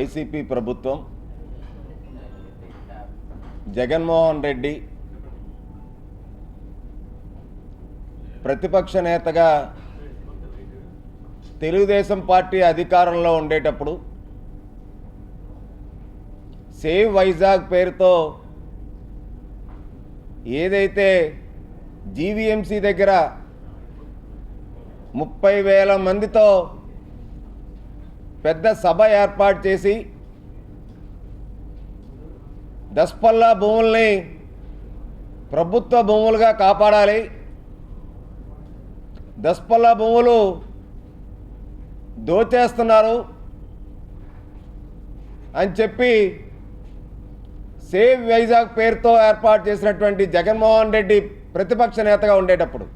YCP ప్రభుత్వం జగన్మోహన్ రెడ్డి ప్రతిపక్ష నేతగా తెలుగుదేశం పార్టీ అధికారంలో ఉండేటప్పుడు సేవ్ వైజాగ్ పేరుతో ఏదైతే జీవీఎంసీ దగ్గర ముప్పై వేల మందితో పెద్ద సభ ఏర్పాటు చేసి దస్పల్లా భూముల్ని ప్రభుత్వ భూములుగా కాపాడాలి. దస్పల్లా భూములు దోచేస్తున్నారు అని చెప్పి సేవ్ వైజాగ్ పేరుతో ఏర్పాటు చేసినటువంటి జగన్మోహన్ రెడ్డి ప్రతిపక్ష నేతగా ఉండేటప్పుడు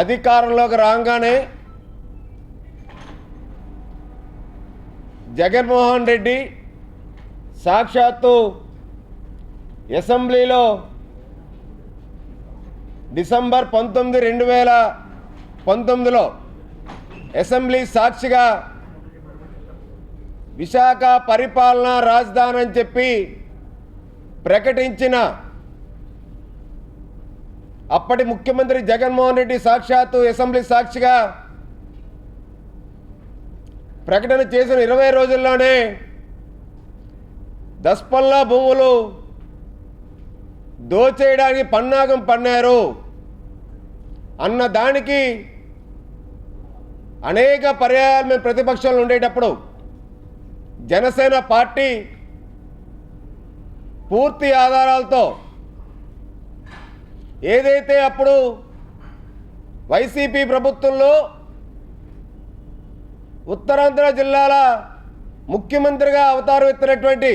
అధికారంలోకి రాగానే జగన్మోహన్ రెడ్డి సాక్షాత్తు అసెంబ్లీలో డిసెంబర్ పంతొమ్మిది రెండు వేల పంతొమ్మిదిలో అసెంబ్లీ సాక్షిగా విశాఖ పరిపాలనా రాజధాని అని చెప్పి ప్రకటించిన అప్పటి ముఖ్యమంత్రి జగన్మోహన్ రెడ్డి సాక్షాత్తు అసెంబ్లీ సాక్షిగా ప్రకటన చేసిన ఇరవై రోజుల్లోనే దస్పల్లా భూములు దోచేయడానికి పన్నాగం పన్నారు. అన్న దానికి అనేక పర్యాయాలు మేము ప్రతిపక్షంలో ఉండేటప్పుడు జనసేన పార్టీ పూర్తి ఆధారాలతో ఏదైతే అప్పుడు వైసీపీ ప్రభుత్వంలో ఉత్తరాంధ్ర జిల్లాల ముఖ్యమంత్రిగా అవతారం ఎత్తినటువంటి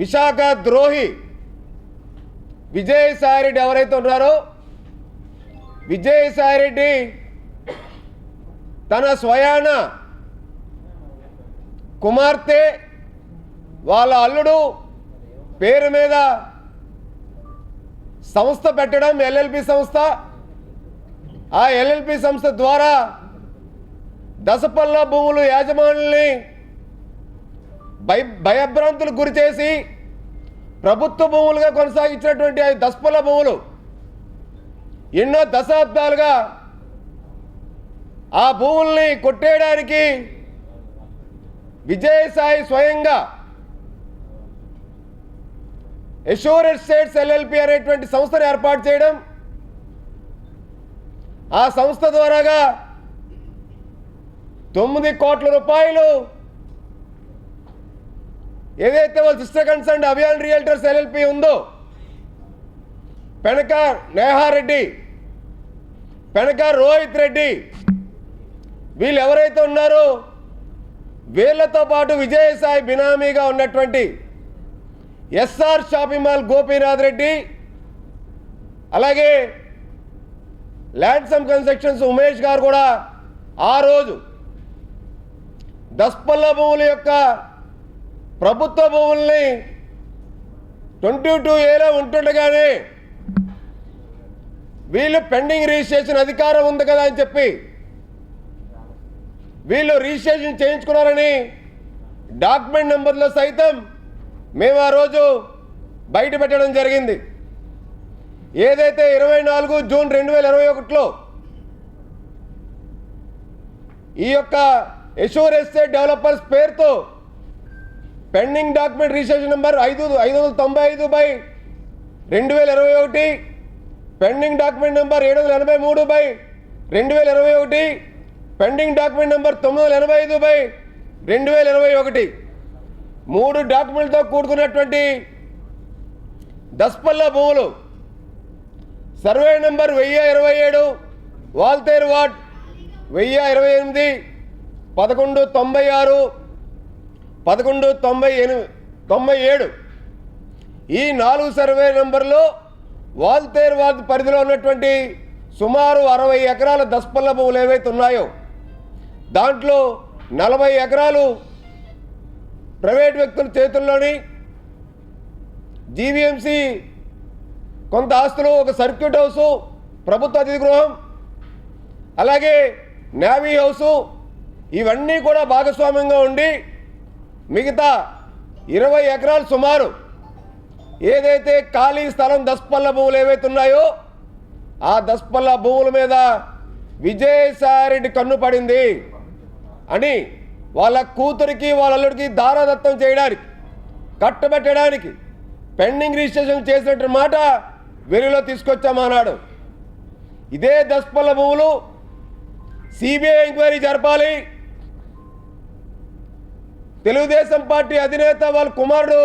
విశాఖ ద్రోహి విజయసాయిరెడ్డి ఎవరైతే ఉన్నారో విజయసాయిరెడ్డి తన స్వయాన కుమార్తె వాళ్ళ అల్లుడు పేరు మీద సంస్థ పెట్టడం ఎల్ఎల్పి సంస్థ. ఆ ఎల్ఎల్పి సంస్థ ద్వారా దశపల్ల భూములు యాజమానుల్ని భయ భయభ్రాంతులకు గురి చేసి ప్రభుత్వ భూములుగా కొనసాగించినటువంటి ఆ దశపల్ల భూములు ఎన్నో దశాబ్దాలుగా ఆ భూముల్ని కొట్టేయడానికి విజయసాయి స్వయంగా ఎషూర్ ఎస్టేట్స్ ఎల్ఎల్పి అనేటువంటి సంస్థను ఏర్పాటు చేయడం ఆ సంస్థ ద్వారాగా తొమ్మిది కోట్ల రూపాయలు. ఏదైతే వాళ్ళ sister concern Abhiyan realtors LLP ఉందో పెనకార్ నేహారెడ్డి పెనక రోహిత్ రెడ్డి వీళ్ళు ఎవరైతే ఉన్నారో వీళ్ళతో పాటు విజయసాయి బినామీగా ఉన్నటువంటి SR shopping mall Gopinath Reddy అలాగే ల్యాండ్సమ్ కన్స్ట్రక్షన్స్ ఉమేష్ గారు కూడా ఆ రోజు దస్పల్ల భూముల యొక్క ప్రభుత్వ భూముల్ని ట్వంటీ టూ ఏలో ఉంటుండగానే వీళ్ళు పెండింగ్ రిజిస్ట్రేషన్ అధికారం ఉంది కదా అని చెప్పి వీళ్ళు రిజిస్ట్రేషన్ చేయించుకున్నారని డాక్యుమెంట్ నెంబర్లో సైతం మేము ఆ రోజు బయట పెట్టడం జరిగింది. ఏదైతే ఇరవై నాలుగు జూన్ రెండు వేల ఇరవై ఒకటిలో ఈ యొక్క యశూర్ ఎస్టేట్ డెవలపర్స్ పేరుతో పెండింగ్ డాక్యుమెంట్ రిజిస్ట్రేషన్ నెంబర్ ఐదు ఐదు వందల తొంభై ఐదు బై రెండు వేల ఇరవై ఒకటి పెండింగ్ డాక్యుమెంట్ నెంబర్ ఏడు వందల ఎనభై మూడు బై రెండు వేల ఇరవై ఒకటి పెండింగ్ డాక్యుమెంట్ నెంబర్ తొమ్మిది వందల ఎనభై ఐదు బై రెండు వేల ఇరవై ఒకటి. మూడు డాక్యుమెంట్లతో కూడుకున్నటువంటి దస్పల్ల భూములు. సర్వే నెంబర్ వెయ్యి ఇరవై ఏడు వాల్తేరు వార్డ్ వెయ్యి ఇరవై ఎనిమిది పదకొండు తొంభై ఆరు పదకొండు తొంభై ఎనిమిది తొంభై ఏడు. ఈ నాలుగు సర్వే నెంబర్లో వాల్తేర్ వార్డ్ పరిధిలో ఉన్నటువంటి సుమారు అరవై ఎకరాల దస్పల్ల భూములు ఏవైతే ఉన్నాయో దాంట్లో నలభై ఎకరాలు ప్రైవేట్ వ్యక్తుల చేతుల్లోని జీవీఎంసీ కొంత ఆస్తులు ఒక సర్క్యూట్ హౌసు ప్రభుత్వ అతిథి గృహం అలాగే నేవీ హౌసు ఇవన్నీ కూడా భాగస్వామ్యంగా ఉండి మిగతా ఇరవై ఎకరాలు సుమారు ఏదైతే ఖాళీ స్థలం దస్పల్ల భూములు ఏవైతే ఉన్నాయో ఆ దస్పల్ల భూముల మీద విజయసాయిరెడ్డి కన్ను పడింది అని వాళ్ళ కూతురికి వాళ్ళ అల్లుడికి దారాదత్తం చేయడానికి కట్టబెట్టడానికి పెండింగ్ రిజిస్ట్రేషన్ చేసినట్టు మాట వెలుగులో తీసుకొచ్చామన్నాడు ఇదే దస్పల్ల భూములు సిబిఐ ఎంక్వైరీ జరపాలి. తెలుగుదేశం పార్టీ అధినేత వాళ్ళ కుమారుడు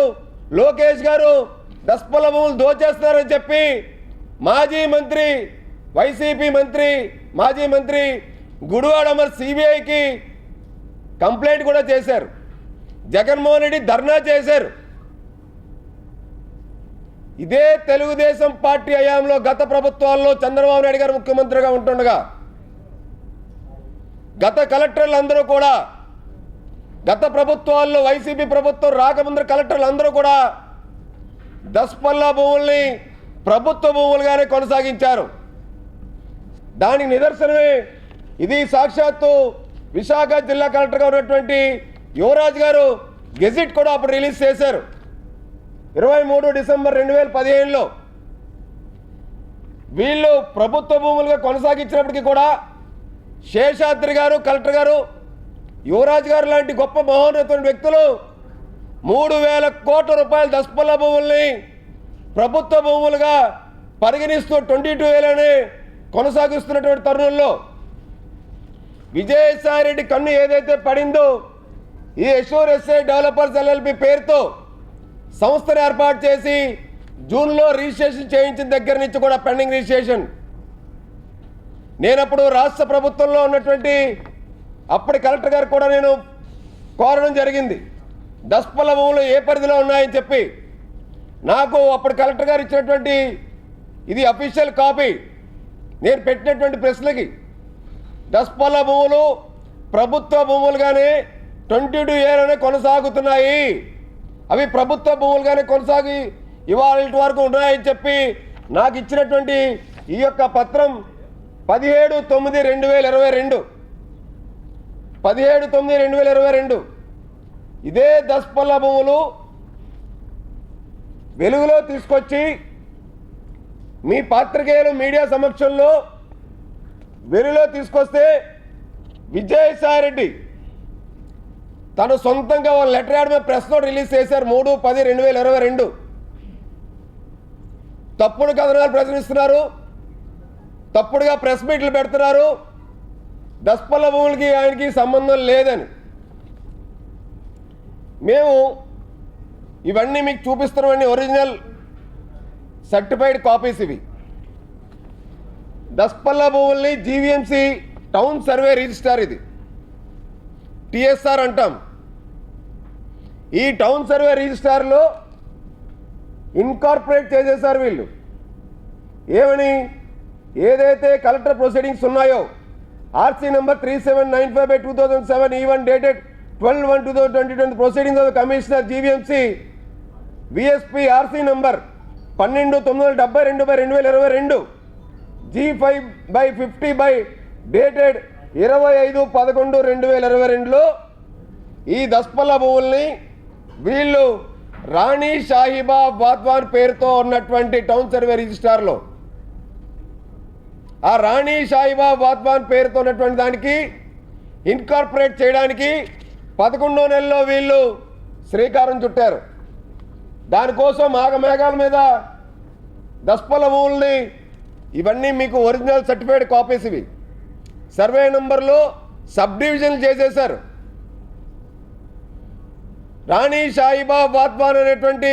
లోకేష్ గారు దస్పల భూములు దోచేస్తున్నారని చెప్పి మాజీ మంత్రి వైసీపీ మంత్రి మాజీ మంత్రి గుడివాడ మరి సిబిఐకి కంప్లైంట్ కూడా చేశారు. జగన్మోహన్ రెడ్డి ధర్నా చేశారు. ఇదే తెలుగుదేశం పార్టీ హయాంలో గత ప్రభుత్వాల్లో చంద్రబాబు నాయుడు గారు ముఖ్యమంత్రిగా ఉంటుండగా గత కలెక్టర్లు అందరూ కూడా గత ప్రభుత్వాల్లో వైసీపీ ప్రభుత్వం రాకముందు కలెక్టర్లు అందరూ కూడా దస్పల్లా భూముల్ని ప్రభుత్వ భూములుగానే కొనసాగించారు. దానికి నిదర్శనమే ఇది సాక్షాత్తు విశాఖ జిల్లా కలెక్టర్గా ఉన్నటువంటి యువరాజ్ గారు గెజిట్ కూడా అప్పుడు రిలీజ్ చేశారు. ఇరవై మూడు డిసెంబర్ రెండు వేల పదిహేనులో వీళ్ళు ప్రభుత్వ భూములుగా కొనసాగించినప్పటికీ కూడా శేషాద్రి గారు కలెక్టర్ గారు యువరాజ్ గారు లాంటి గొప్ప మహోన్నతమైన వ్యక్తులు మూడు వేల కోట్ల రూపాయల దశపల్ల భూముల్ని ప్రభుత్వ భూములుగా పరిగణిస్తూ ట్వంటీ టూ వేలని కొనసాగిస్తున్నటువంటి తరుణంలో విజయసాయిరెడ్డి కన్ను ఏదైతే పడిందో ఈ యశూర్ ఎస్ఐ డెవలపర్స్ ఎల్ఎల్పి పేరుతో సంస్థను ఏర్పాటు చేసి జూన్లో రిజిస్ట్రేషన్ చేయించిన దగ్గర నుంచి కూడా పెండింగ్ రిజిస్ట్రేషన్. నేనప్పుడు రాష్ట్ర ప్రభుత్వంలో ఉన్నటువంటి అప్పటి కలెక్టర్ గారు కూడా నేను కోరడం జరిగింది. దస్పల భూములు ఏ పరిధిలో ఉన్నాయని చెప్పి నాకు అప్పుడు కలెక్టర్ గారు ఇచ్చినటువంటి ఇది అఫీషియల్ కాపీ. నేను పెట్టినటువంటి ప్రశ్నలకి దస్పల భూములు ప్రభుత్వ భూములుగానే ట్వంటీ టూ ఏలోనే కొనసాగుతున్నాయి. అవి ప్రభుత్వ భూములుగానే కొనసాగి ఇవాళ వరకు ఉన్నాయని చెప్పి నాకు ఇచ్చినటువంటి ఈ యొక్క పత్రం పదిహేడు తొమ్మిది రెండు వేల ఇరవై రెండు. పదిహేడు తొమ్మిది రెండు వేల ఇరవై రెండు. ఇదే దస్పల్ల భూములు వెలుగులో తీసుకొచ్చి మీ పాత్రికేయులు మీడియా సమక్షంలో వెలుగులో తీసుకొస్తే విజయసాయిరెడ్డి తను సొంతంగా ఒక letter and press note release చేశారు మూడు పది రెండు వేల ఇరవై రెండు. తప్పుడు కథనాలు ప్రచురిస్తున్నారు. తప్పుడుగా ప్రెస్ మీట్లు పెడుతున్నారు. దస్పల్ల భూములకి ఆయనకి సంబంధం లేదని. మేము ఇవన్నీ మీకు చూపిస్తున్నామండి ఒరిజినల్ సర్టిఫైడ్ కాపీస్ ఇవి. దస్పల్ల భూముల్ని జీవీఎంసీ టౌన్ సర్వే రిజిస్టార్ ఇది. టిఎస్ఆర్ అంటాం. ఈ టౌన్ సర్వే రిజిస్టార్లో ఇన్కార్పొరేట్ చేసేసారు వీళ్ళు. ఏమని? ఏదైతే కలెక్టర్ ప్రొసీడింగ్స్ ఉన్నాయో RC number three seven nine five by two thousand seven E one dated twelve one two thousand twenty twenty proceedings of commissioner GVMC VSP RC number పన్నెండు తొమ్మిది వందల డెబ్బై రెండు బై రెండు వేల ఇరవై రెండు G five by fifty by dated ఇరవై ఐదు పదకొండు రెండు వేల ఇరవై రెండులో ఈ దస్పల్ల భూముల్ని వీళ్ళు రాణి షాహిబా వాద్వాన్ పేరుతో ఉన్నటువంటి టౌన్ సర్వే రిజిస్టార్లో ఆ రాణి షాహిబా వాద్వాన్ పేరుతో ఉన్నటువంటి దానికి ఇన్కార్పొరేట్ చేయడానికి పదకొండో నెలలో వీళ్ళు శ్రీకారం చుట్టారు. దానికోసం ఆగమేఘాల మీద దస్పల మూల్ని ఇవన్నీ మీకు ఒరిజినల్ సర్టిఫైడ్ కాపీస్ ఇవి. సర్వే నెంబర్లో సబ్ డివిజన్లు చేసేశారు. రాణి షాయిబా వాద్వాన్ అనేటువంటి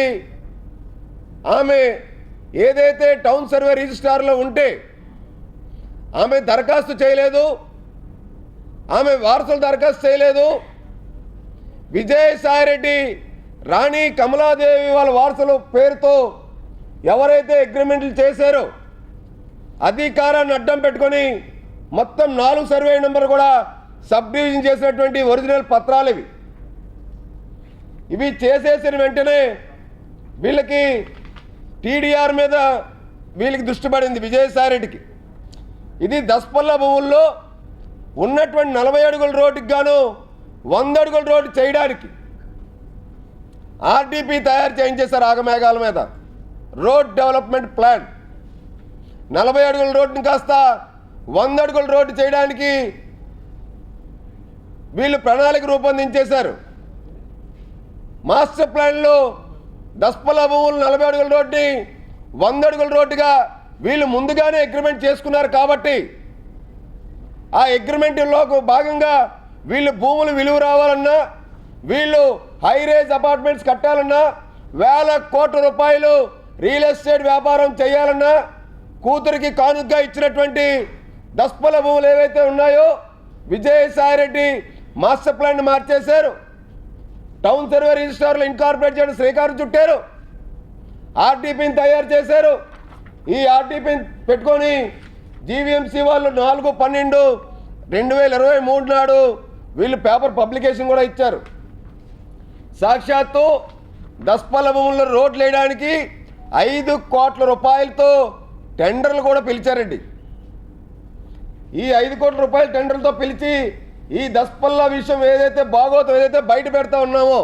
ఆమె ఏదైతే టౌన్ సర్వే రిజిస్ట్రార్లో ఉంటే ఆమె దరఖాస్తు చేయలేదు. ఆమె వారసులు దరఖాస్తు చేయలేదు. విజయసాయిరెడ్డి రాణి కమలాదేవి వాళ్ళ వారసుల పేరుతో ఎవరైతే అగ్రిమెంట్లు చేశారో అధికారాన్ని అడ్డం పెట్టుకొని మొత్తం నాలుగు సర్వే నెంబర్ కూడా సబ్ డివిజన్ చేసినటువంటి ఒరిజినల్ పత్రాలు ఇవి. ఇవి చేసేసిన వెంటనే వీళ్ళకి టీడీఆర్ మీద వీళ్ళకి దృష్టి పడింది విజయసాయిరెడ్డికి ఇది దస్పల్ల భూముల్లో ఉన్నటువంటి నలభై అడుగుల రోడ్డుకి గాను వంద అడుగుల రోడ్డు చేయడానికి. ఆర్డీపీ తయారు చేయించేశారు ఆగమేఘాల మీద. Road development plan. నలభై అడుగుల రోడ్డుని కాస్త వంద అడుగుల రోడ్డు చేయడానికి వీళ్ళు ప్రణాళిక రూపొందించేశారు. మాస్టర్ ప్లాన్లో దస్పల భూములు నలభై అడుగుల రోడ్డుని వంద అడుగుల రోడ్డుగా వీళ్ళు ముందుగానే అగ్రిమెంట్ చేసుకున్నారు కాబట్టి ఆ అగ్రిమెంట్లో భాగంగా వీళ్ళు భూములు విలువ రావాలన్నా వీళ్ళు హై రేజ్ అపార్ట్మెంట్స్ కట్టాలన్నా వేల కోట్ల రూపాయలు రియల్ ఎస్టేట్ వ్యాపారం చేయాలన్నా కూతురికి కానుకగా ఇచ్చినటువంటి దస్పల భూములు ఏవైతే ఉన్నాయో విజయసాయి రెడ్డి మాస్టర్ ప్లాన్ మార్చేశారు. టౌన్ సర్వే రిజిస్టార్లు ఇన్కార్పొరేట్ చేయడం శ్రీకారం చుట్టారు. ఆర్టీపీని తయారు చేశారు. ఈ ఆర్టీపీ పెట్టుకొని జీవీఎంసీ వాళ్ళు నాలుగు పన్నెండు రెండు వేల ఇరవై మూడు నాడు వీళ్ళు పేపర్ పబ్లికేషన్ కూడా ఇచ్చారు. సాక్షాత్తు దస్పల భూముల్లో రోడ్లు వేయడానికి ఐదు కోట్ల రూపాయలతో టెండర్లు కూడా పిలిచారండి. ఈ ఐదు కోట్ల రూపాయల టెండర్లతో పిలిచి ఈ దస్పల్ల విషయం ఏదైతే బాగోతో ఏదైతే బయట పెడతా ఉన్నామో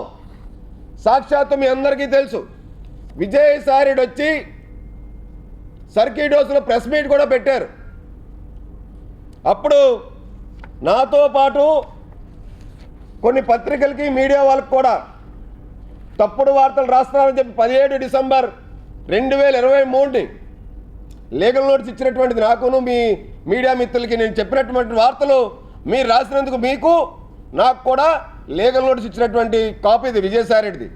సాక్షాత్తు మీ అందరికీ తెలుసు. విజయసాయి వచ్చి సర్కిట్ హౌస్లో ప్రెస్ మీట్ కూడా పెట్టారు. అప్పుడు నాతో పాటు కొన్ని పత్రికలకి మీడియా వాళ్ళకి కూడా తప్పుడు వార్తలు రాస్తున్నారని చెప్పి పదిహేడు డిసెంబర్ రెండు వేల ఇరవై మూడుని లీగల్ నోటీస్ ఇచ్చినటువంటిది నాకును మీ మీడియా మిత్రులకి నేను చెప్పినటువంటి వార్తలు మీరు రాసినందుకు మీకు నాకు కూడా లీగల్ నోటీస్ ఇచ్చినటువంటి కాపీ ఇది విజయసాయిరెడ్డిది.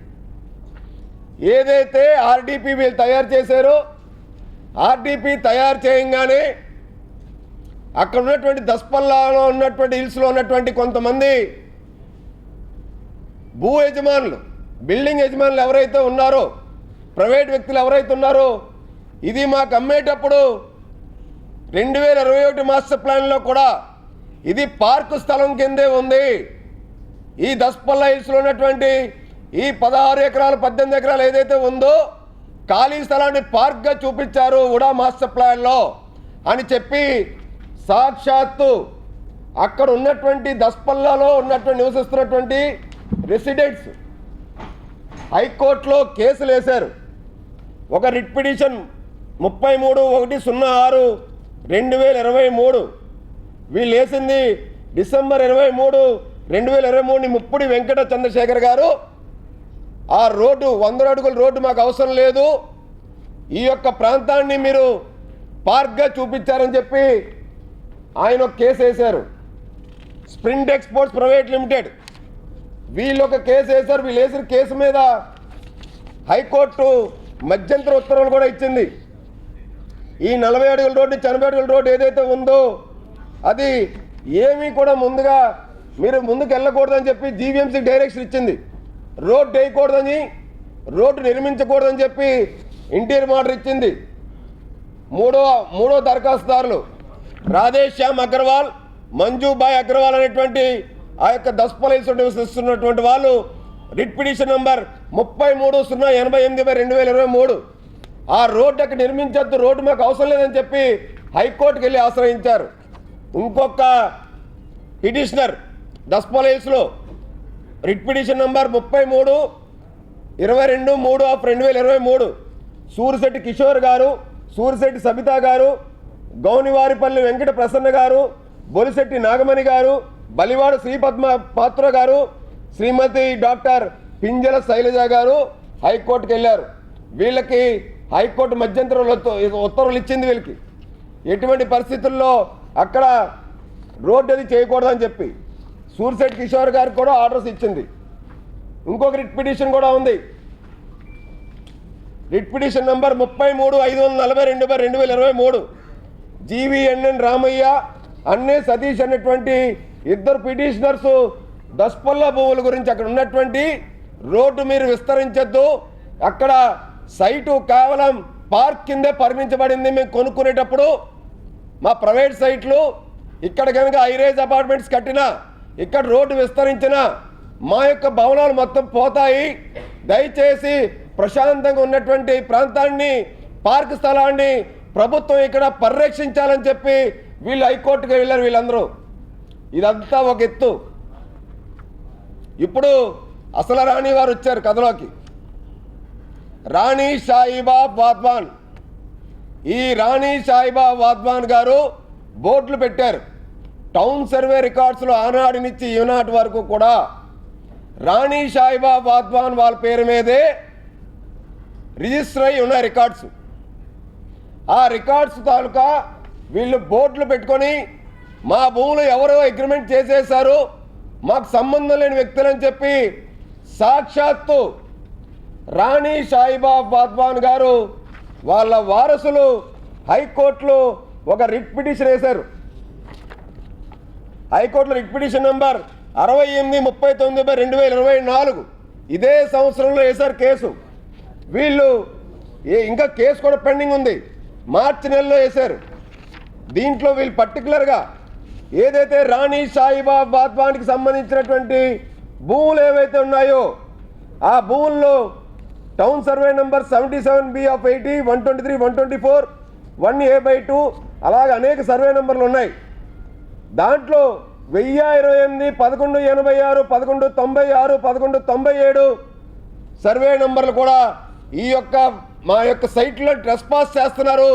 ఏదైతే ఆర్డీపీ వీళ్ళు తయారు చేశారో ఆర్డీపీ తయారు చేయంగానే అక్కడ ఉన్నటువంటి దస్పల్లాలో ఉన్నటువంటి హిల్స్లో ఉన్నటువంటి కొంతమంది భూ యజమానులు బిల్డింగ్ యజమానులు ఎవరైతే ఉన్నారో ప్రైవేట్ వ్యక్తులు ఎవరైతే ఉన్నారో ఇది మాకు అమ్మేటప్పుడు రెండు వేల ఇరవై ఒకటి మాస్టర్ ప్లాన్లో కూడా ఇది పార్కు స్థలం కిందే ఉంది. ఈ దస్పల్ల హిల్స్లో ఉన్నటువంటి ఈ పదహారు ఎకరాలు పద్దెనిమిది ఎకరాలు ఏదైతే ఉందో ఖాళీ స్థలాన్ని పార్క్గా చూపించారు ఉడా మాస్టర్ ప్లాన్లో అని చెప్పి సాక్షాత్తు అక్కడ ఉన్నటువంటి దస్పల్లాలో ఉన్నటువంటి నివసిస్తున్నటువంటి రెసిడెంట్స్ హైకోర్టులో కేసులు వేశారు. ఒక రిట్ పిటిషన్ ముప్పై మూడు ఒకటి సున్నా ఆరు రెండు వేల ఇరవై మూడు. వీళ్ళు వేసింది డిసెంబర్ ఇరవై మూడు రెండు వేల ఇరవై మూడుని ముప్పుడి వెంకట చంద్రశేఖర్ గారు ఆ రోడ్డు వందల అడుగుల రోడ్డు మాకు అవసరం లేదు. ఈ యొక్క ప్రాంతాన్ని మీరు పార్క్గా చూపించారని చెప్పి ఆయన ఒక కేసు వేశారు. Sprint exports private limited. వీళ్ళు ఒక కేసు వేశారు. వీళ్ళు వేసిన కేసు మీద హైకోర్టు మధ్యంతర ఉత్తర్వులు కూడా ఇచ్చింది. ఈ నలభై అడుగుల రోడ్డు ఎనభై అడుగుల రోడ్డు ఏదైతే ఉందో అది ఏమీ కూడా ముందుగా మీరు ముందుకు వెళ్ళకూడదని చెప్పి జీవీఎంసీ డైరెక్షన్ ఇచ్చింది. రోడ్డు వేయకూడదని రోడ్డు నిర్మించకూడదని చెప్పి ఇంటీరియర్ ఆర్డర్ ఇచ్చింది మూడో మూడో దరఖాస్తుదారులు. రాధేష్ శ్యామ్ అగర్వాల్ మంజుబాయ్ అగర్వాల్ అనేటువంటి ఆ యొక్క దస్పలైస్ నివసిస్తున్నటువంటి వాళ్ళు రిట్ పిటిషన్ నంబర్ ముప్పై మూడు సున్నా ఎనభై ఎనిమిది బై రెండు వేల ఇరవై మూడు. ఆ రోడ్డు అక్కడ నిర్మించద్దు రోడ్డు మాకు అవసరం లేదని చెప్పి హైకోర్టుకి వెళ్ళి ఆశ్రయించారు. ఇంకొక పిటిషనర్ దస్పలైస్లో రిట్ పిటిషన్ నంబర్ ముప్పై మూడు ఇరవై రెండు మూడు ఆఫ్ రెండు వేల ఇరవై మూడు. సూరిశెట్టి కిషోర్ గారు సూరిశెట్టి సబిత గారు గౌనివారిపల్లి వెంకట ప్రసన్న గారు బొలిశెట్టి నాగమణి గారు బలివాడు శ్రీపద్మ పాత్ర గారు శ్రీమతి డాక్టర్ పింజల శైలజ గారు హైకోర్టుకి వెళ్ళారు. వీళ్ళకి హైకోర్టు మధ్యంతరంలో ఉత్తర్వులు ఇచ్చింది వీళ్ళకి. ఎటువంటి పరిస్థితుల్లో అక్కడ రోడ్డు అది చేయకూడదని చెప్పి సూరిశెట్టి కిషోర్ గారికి కూడా ఆర్డర్స్ ఇచ్చింది. ఇంకొక రిట్ పిటిషన్ కూడా ఉంది. రిట్ పిటిషన్ నంబర్ ముప్పై మూడు ఐదు వందల నలభై రెండు బై రెండు వేల ఇరవై మూడు. జీవీఎన్ఎన్ రామయ్య అన్నే సతీష్ అనేటువంటి ఇద్దరు పిటిషనర్స్ దస్పల్ల భూముల గురించి అక్కడ ఉన్నటువంటి రోడ్డు మీరు విస్తరించద్దు. అక్కడ సైటు కేవలం పార్క్ కిందే పరిగణించబడింది మేము కొనుక్కునేటప్పుడు. మా ప్రైవేట్ సైట్లు ఇక్కడ కనుక ఐరేజ్ అపార్ట్మెంట్స్ కట్టినా ఇక్కడ రోడ్డు విస్తరించిన మా యొక్క భవనాలు మొత్తం పోతాయి. దయచేసి ప్రశాంతంగా ఉన్నటువంటి ప్రాంతాన్ని పార్క్ స్థలాన్ని ప్రభుత్వం ఇక్కడ పరిరక్షించాలని చెప్పి వీళ్ళు హైకోర్టుకి వెళ్ళారు వీళ్ళందరూ. ఇదంతా ఒక ఎత్తు. ఇప్పుడు అసలు రాణి వారు వచ్చారు కథలోకి. రాణి సాయిబా వాద్వాన్. ఈ రాణి సాయిబా వాద్వాన్ గారు బోర్డులు పెట్టారు. టౌన్ సర్వే రికార్డ్స్లో ఆనాడు నుంచి ఈనాటి వరకు కూడా రాణి సాయిబా వాద్వాన్ వాళ్ళ పేరు మీదే రిజిస్టర్ అయి ఉన్న రికార్డ్స్. ఆ రికార్డ్స్ తాలూకా వీళ్ళు బోర్డులు పెట్టుకొని మా భూములు ఎవరో అగ్రిమెంట్ చేసేశారు మాకు సంబంధం లేని వ్యక్తులని చెప్పి సాక్షాత్తు రాణి సాయిబా వాద్వాన్ గారు వాళ్ళ వారసులు హైకోర్టులో ఒక రిట్ పిటిషన్ వేశారు. హైకోర్టులో రిట్ పిటిషన్ నంబర్ అరవై ఎనిమిది ముప్పై తొమ్మిది బై రెండు వేల ఇరవై నాలుగు. ఇదే సంవత్సరంలో వేశారు కేసు. వీళ్ళు ఏ- ఇంకా కేసు కూడా పెండింగ్ ఉంది. మార్చి నెలలో వేశారు. దీంట్లో వీళ్ళు పర్టికులర్గా ఏదైతే రాణి సాయిబాబు బాద్వానికి సంబంధించినటువంటి భూములు ఏవైతే ఉన్నాయో ఆ భూముల్లో town survey number seventy seven B of eighty one twenty three one twenty four one A by two అలాగే అనేక సర్వే నెంబర్లు ఉన్నాయి. దాంట్లో వెయ్యి ఇరవై ఎనిమిది పదకొండు ఎనభై ఆరు పదకొండు తొంభై ఆరు పదకొండు తొంభై ఏడు సర్వే నంబర్లు కూడా ఈ యొక్క మా యొక్క సైట్లో ట్రెస్పాస్ చేస్తున్నారు.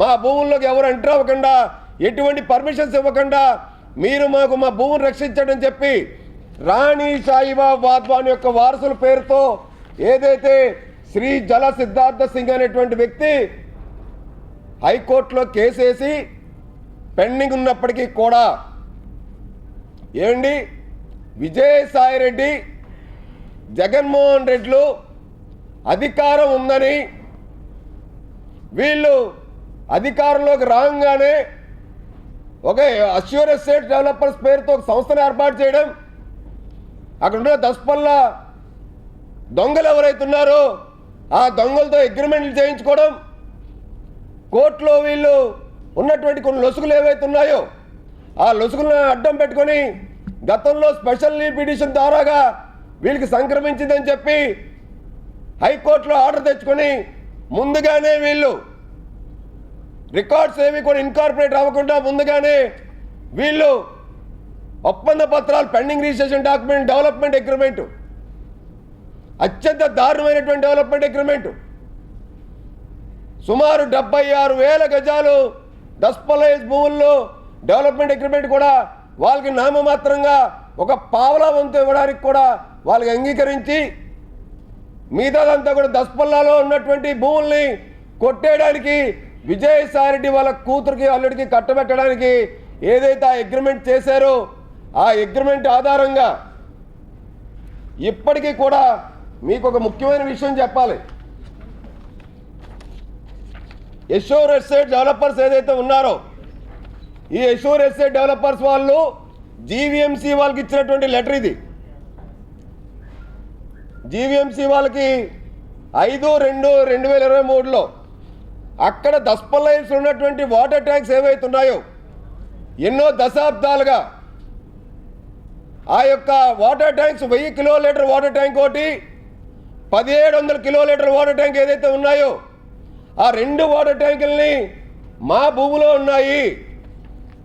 మా భూముల్లోకి ఎవరు ఎంటర్ అవ్వకుండా ఎటువంటి పర్మిషన్స్ ఇవ్వకుండా మీరు మాకు మా భూమిని రక్షించడం చెప్పి రాణి సాయిబా వాద్వాన్ యొక్క వారసుల పేరుతో ఏదైతే శ్రీ జల సిద్ధార్థ సింగ్ అనేటువంటి వ్యక్తి హైకోర్టులో కేసేసి పెండింగ్ ఉన్నప్పటికీ కూడా ఏమండి విజయసాయి రెడ్డి జగన్మోహన్ రెడ్డిలు అధికారం ఉందని వీళ్ళు అధికారంలోకి రాగానే ఒక అష్యూర్ ఎస్టేట్ డెవలపర్స్ పేరుతో ఒక సంస్థను ఏర్పాటు చేయడం అక్కడ ఉన్న దస్పల్ల దొంగలు ఎవరైతే ఉన్నారో ఆ దొంగలతో అగ్రిమెంట్లు చేయించుకోవడం కోర్టులో వీళ్ళు ఉన్నటువంటి కొన్ని లొసుగులు ఏవైతే ఉన్నాయో ఆ లొసుగులను అడ్డం పెట్టుకొని గతంలో స్పెషల్ లీవ్ పిటిషన్ ద్వారాగా వీళ్ళకి సంక్రమించిందని చెప్పి హైకోర్టులో ఆర్డర్ తెచ్చుకొని ముందుగానే వీళ్ళు రికార్డ్స్ ఏవి కూడా ఇన్కార్పొరేట్ అవ్వకుండా ముందుగానే వీళ్ళు ఒప్పంద పత్రాలు pending registration document development agreement అత్యంత దారుణమైనటువంటి డెవలప్మెంట్ అగ్రిమెంట్. సుమారు డెబ్బై ఆరు వేల గజాలు దస్పలైజ్ భూముల్లో డెవలప్మెంట్ అగ్రిమెంట్ కూడా వాళ్ళకి నామమాత్రంగా ఒక పావలా వంతు ఇవ్వడానికి కూడా వాళ్ళకి అంగీకరించి మిగతాదంతా కూడా దస్పల్లాలో ఉన్నటువంటి భూముల్ని కొట్టేయడానికి విజయసాయిరెడ్డి వాళ్ళ కూతురికి అల్లుడికి కట్టబెట్టడానికి ఏదైతే ఆ అగ్రిమెంట్ చేశారో ఆ అగ్రిమెంట్ ఆధారంగా ఇప్పటికీ కూడా మీకు ఒక ముఖ్యమైన విషయం చెప్పాలి. యశోర్ ఎస్టేట్ డెవలపర్స్ ఏదైతే ఉన్నారో ఈ యశోర్ ఎస్టేట్ డెవలపర్స్ వాళ్ళు జీవీఎంసీ వాళ్ళకి ఇచ్చినటువంటి లెటర్ ఇది. జీవీఎంసీ వాళ్ళకి ఐదు రెండు రెండు వేల ఇరవై మూడులో అక్కడ దస్పలైన్స్ ఉన్నటువంటి వాటర్ ట్యాంక్స్ ఏవైతే ఉన్నాయో ఎన్నో దశాబ్దాలుగా ఆ యొక్క వాటర్ ట్యాంక్స్ వెయ్యి కిలో లీటర్ వాటర్ ట్యాంక్ ఒకటి పదిహేడు వందల కిలో లీటర్ వాటర్ ట్యాంక్ ఏదైతే ఉన్నాయో ఆ రెండు వాటర్ ట్యాంకుల్ని మా భూమిలో ఉన్నాయి.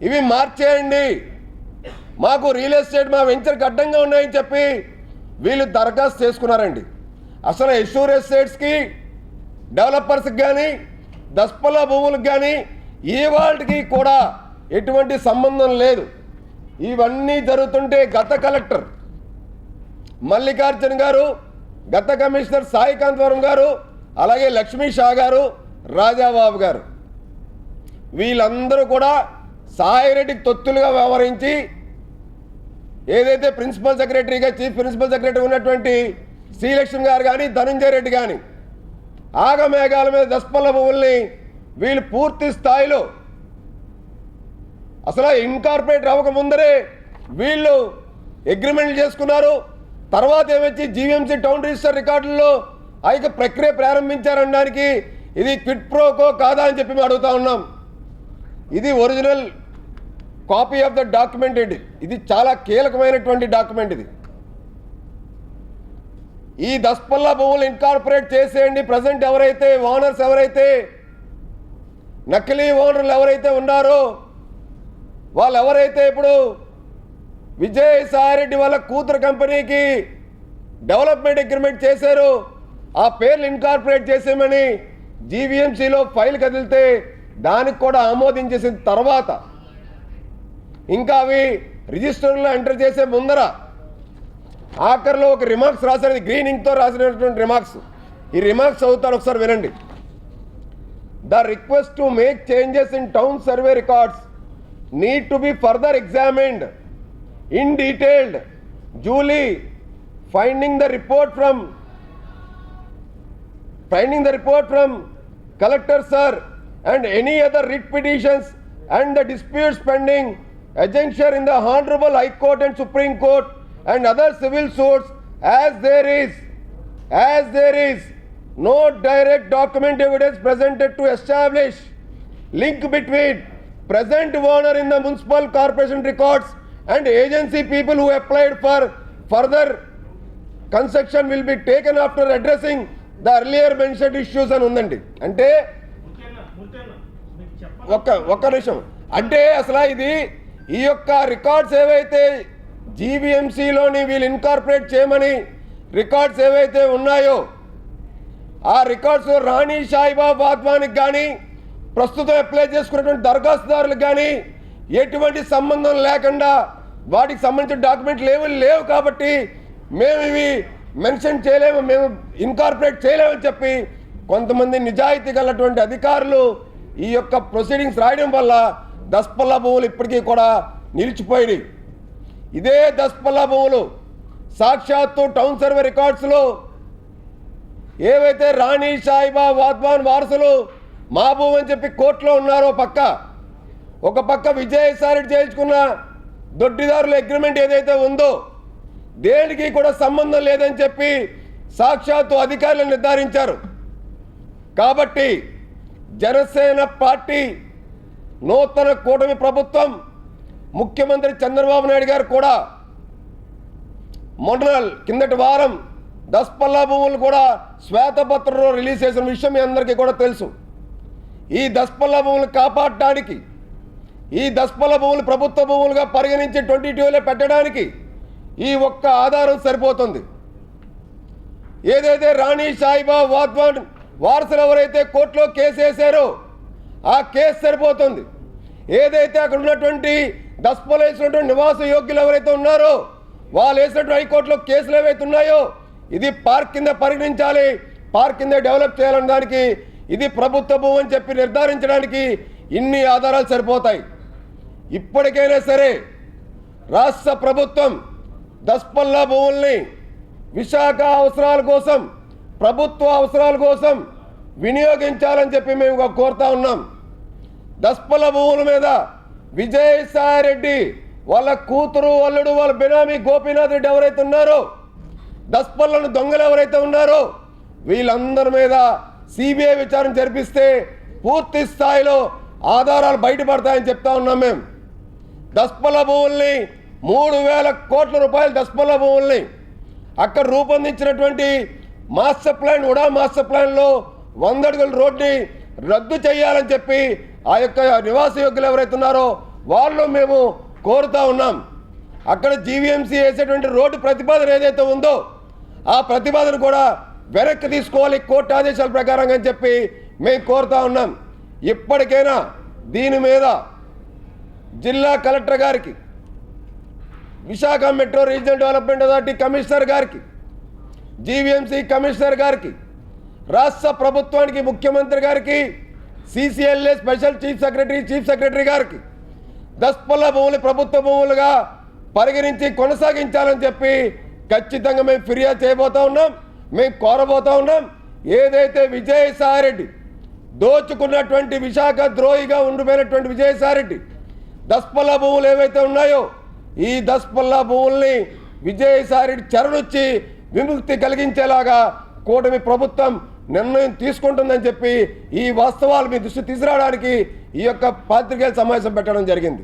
ఇవి మార్చేయండి. మాకు రియల్ ఎస్టేట్ మా వెంచర్కి అడ్డంగా ఉన్నాయని చెప్పి వీళ్ళు దరఖాస్తు చేసుకున్నారండి. అసలు ఎష్యూర్ ఎస్టేట్స్కి డెవలపర్స్కి కానీ దస్పల భూములకు కానీ ఈ వాళ్ళకి కూడా ఎటువంటి సంబంధం లేదు. ఇవన్నీ జరుగుతుంటే గత కలెక్టర్ మల్లికార్జున్ గారు గత కమిషనర్ సాయికాంతవరం గారు అలాగే లక్ష్మీ షా గారు రాజాబాబు గారు. వీళ్ళందరూ కూడా సాయిరెడ్డికి తొత్తులుగా వ్యవహరించి ఏదైతే ప్రిన్సిపల్ సెక్రటరీగా చీఫ్ ప్రిన్సిపల్ సెక్రటరీ ఉన్నటువంటి శ్రీలక్ష్మి గారు కానీ ధనంజయ రెడ్డి కానీ ఆగమేఘాల మీద దస్పల్ల భూముల్ని వీళ్ళు పూర్తి స్థాయిలో అసలు ఇన్కార్పొరేట్ అవ్వక ముందరే వీళ్ళు అగ్రిమెంట్లు చేసుకున్నారు. తర్వాత ఏమొచ్చి జీవీఎంసీ టౌన్ రిజిస్టర్ రికార్డుల్లో ఆ యొక్క ప్రక్రియ ప్రారంభించారనడానికి ఇది క్విట్ ప్రోకో కాదా అని చెప్పి మేము అడుగుతా ఉన్నాం. ఇది original copy of the document ఇది ఇది చాలా కీలకమైనటువంటి డాక్యుమెంట్ ఇది. ఈ దస్పల్లా భూములు ఇన్కార్పొరేట్ చేసేయండి. ప్రజెంట్ ఎవరైతే ఓనర్స్ ఎవరైతే నకిలీ ఓనర్లు ఎవరైతే ఉన్నారో వాళ్ళు ఎవరైతే ఇప్పుడు విజయసాయిరెడ్డి వాళ్ళ కూతురు కంపెనీకి డెవలప్మెంట్ అగ్రిమెంట్ చేశారు ఆ పేర్లు ఇన్కార్పొరేట్ చేసేమని జీవీఎంసీలో ఫైల్ కదిలితే దానికి కూడా ఆమోదించేసిన తర్వాత ఇంకా అవి రిజిస్టర్లో ఎంటర్ చేసే ముందర ఆఖరిలో ఒక రిమార్క్స్ రాసినది గ్రీన్ ఇంక్తో రాసినటువంటి రిమార్క్స్ ఈ రిమార్క్స్ చదువుతాను ఒకసారి వినండి. The request to make changes in town survey records need to be further examined in detailed duly finding the report from finding the report from collector sir and any other writ petitions and the disputes pending adjuncture in the honorable high court and supreme court and other civil suits as there is as there is no direct document evidence presented to establish link between present owner in the municipal corporation records and agency people who applied for further construction will be taken after addressing the earlier mention issues అని ఉందండి. అంటే ఒక్క ఒక్క నిమిషం. అంటే అసలు ఇది ఈ యొక్క రికార్డ్స్ ఏవైతే జీవీఎంసీలోని వీళ్ళు ఇన్కార్పొరేట్ చేయమని రికార్డ్స్ ఏవైతే ఉన్నాయో ఆ రికార్డ్స్ రాణి సాయిబాబా వాద్వానికి కానీ ప్రస్తుతం అప్లై చేసుకున్నటువంటి దరఖాస్తుదారులకు కానీ ఎటువంటి సంబంధం లేకుండా వాటికి సంబంధించిన డాక్యుమెంట్లు ఏమి లేవు కాబట్టి మేము ఇవి మెన్షన్ చేయలేము మేము ఇన్కార్పొరేట్ చేయలేమని చెప్పి కొంతమంది నిజాయితీ గలటువంటి అధికారులు ఈ యొక్క ప్రొసీడింగ్స్ రాయడం వల్ల దస్పల్ల భూములు ఇప్పటికీ కూడా నిలిచిపోయినాయి. ఇదే దస్పల్ల భూములు సాక్షాత్తు టౌన్ సర్వే రికార్డ్స్లో ఏవైతే రాణి సాయిబా వాద్వాన్ వారసులు మా భూమి అని చెప్పి కోర్టులో ఉన్నారో పక్క ఒక పక్క విజయసాయి చేయించుకున్న దొడ్డిదారుల అగ్రిమెంట్ ఏదైతే ఉందో దేనికి కూడా సంబంధం లేదని చెప్పి సాక్షాత్తు అధికారులు నిర్ధారించారు. కాబట్టి జనసేన పార్టీ నూతన కూటమి ప్రభుత్వం ముఖ్యమంత్రి చంద్రబాబు నాయుడు గారు కూడా మొన్న కిందటి వారం దస్పల్లా భూములు కూడా శ్వేతపత్రంలో రిలీజ్ చేసిన విషయం మీ అందరికీ కూడా తెలుసు. ఈ దస్పల్లా భూములు కాపాడటానికి ఈ దస్పల్ల భూములు ప్రభుత్వ భూములుగా పరిగణించి ట్వంటీ టూలో పెట్టడానికి ఈ ఒక్క ఆధారం సరిపోతుంది. ఏదైతే రాణి సాయిబా వాద్వాన్ వారసులు ఎవరైతే కోర్టులో కేసు వేశారో ఆ కేసు సరిపోతుంది. ఏదైతే అక్కడ ఉన్నటువంటి దస్పలు వేసినటువంటి నివాస యోగ్యులు ఎవరైతే ఉన్నారో వాళ్ళు వేసినటువంటి హైకోర్టులో కేసులు ఏవైతే ఉన్నాయో ఇది పార్క్ కింద పరిగణించాలి పార్క్ కింద డెవలప్ చేయాలని దానికి ఇది ప్రభుత్వ భూమి అని చెప్పి నిర్ధారించడానికి ఇన్ని ఆధారాలు సరిపోతాయి. ఇప్పటికైనా సరే రాష్ట్ర ప్రభుత్వం దస్పల్లా భూముల్ని విశాఖ అవసరాల కోసం ప్రభుత్వ అవసరాల కోసం వినియోగించాలని చెప్పి మేము కోరుతా ఉన్నాం. దస్పల భూముల మీద విజయసాయి రెడ్డి వాళ్ళ కూతురు అల్లుడు వాళ్ళ బినామీ గోపీనాథ్ రెడ్డి ఎవరైతే ఉన్నారో దస్పల్లను దొంగలు ఎవరైతే ఉన్నారో వీళ్ళందరి మీద సిబిఐ విచారణ జరిపిస్తే పూర్తి స్థాయిలో ఆధారాలు బయటపడతాయని చెప్తా ఉన్నాం మేము. దస్పల భూముల్ని మూడు వేల కోట్ల రూపాయల దస్పల భూముల్ని అక్కడ రూపొందించినటువంటి మాస్టర్ ప్లాన్ ఉడా మాస్టర్ ప్లాన్లో వంద అడుగుల రోడ్ని రద్దు చేయాలని చెప్పి ఆ యొక్క నివాస యోగ్యులు ఎవరైతే ఉన్నారో వాళ్ళు మేము కోరుతా ఉన్నాం. అక్కడ జీవీఎంసీ వేసేటువంటి రోడ్డు ప్రతిపాదన ఏదైతే ఉందో ఆ ప్రతిపాదన కూడా వెనక్కి తీసుకోవాలి కోర్టు ఆదేశాల ప్రకారంగా అని చెప్పి మేము కోరుతా ఉన్నాం. ఇప్పటికైనా దీని మీద జిల్లా కలెక్టర్ గారికి Visakha metro regional development authority commissioner గారికి జీవీఎంసీ కమిషనర్ గారికి రాష్ట్ర ప్రభుత్వానికి ముఖ్యమంత్రి గారికి CCLA special chief secretary chief secretary గారికి దస్పల్ల భూములు ప్రభుత్వ భూములుగా పరిగణించి కొనసాగించాలని చెప్పి ఖచ్చితంగా మేము ఫిర్యాదు చేయబోతా ఉన్నాం మేము కోరబోతా ఉన్నాం. ఏదైతే విజయసాయిరెడ్డి దోచుకున్నటువంటి విశాఖ ద్రోహిగా ఉండిపోయినటువంటి విజయసాయిరెడ్డి దస్పల్ల భూములు ఏవైతే ఉన్నాయో ఈ దస్పల్లా భూముల్ని విజయసాయి చెరనుచ్చి విముక్తి కలిగించేలాగా కూటమి ప్రభుత్వం నిర్ణయం తీసుకుంటుందని చెప్పి ఈ వాస్తవాలు మీ దృష్టి తీసుకురావడానికి ఈ యొక్క పాత్రికేయ సమావేశం పెట్టడం జరిగింది.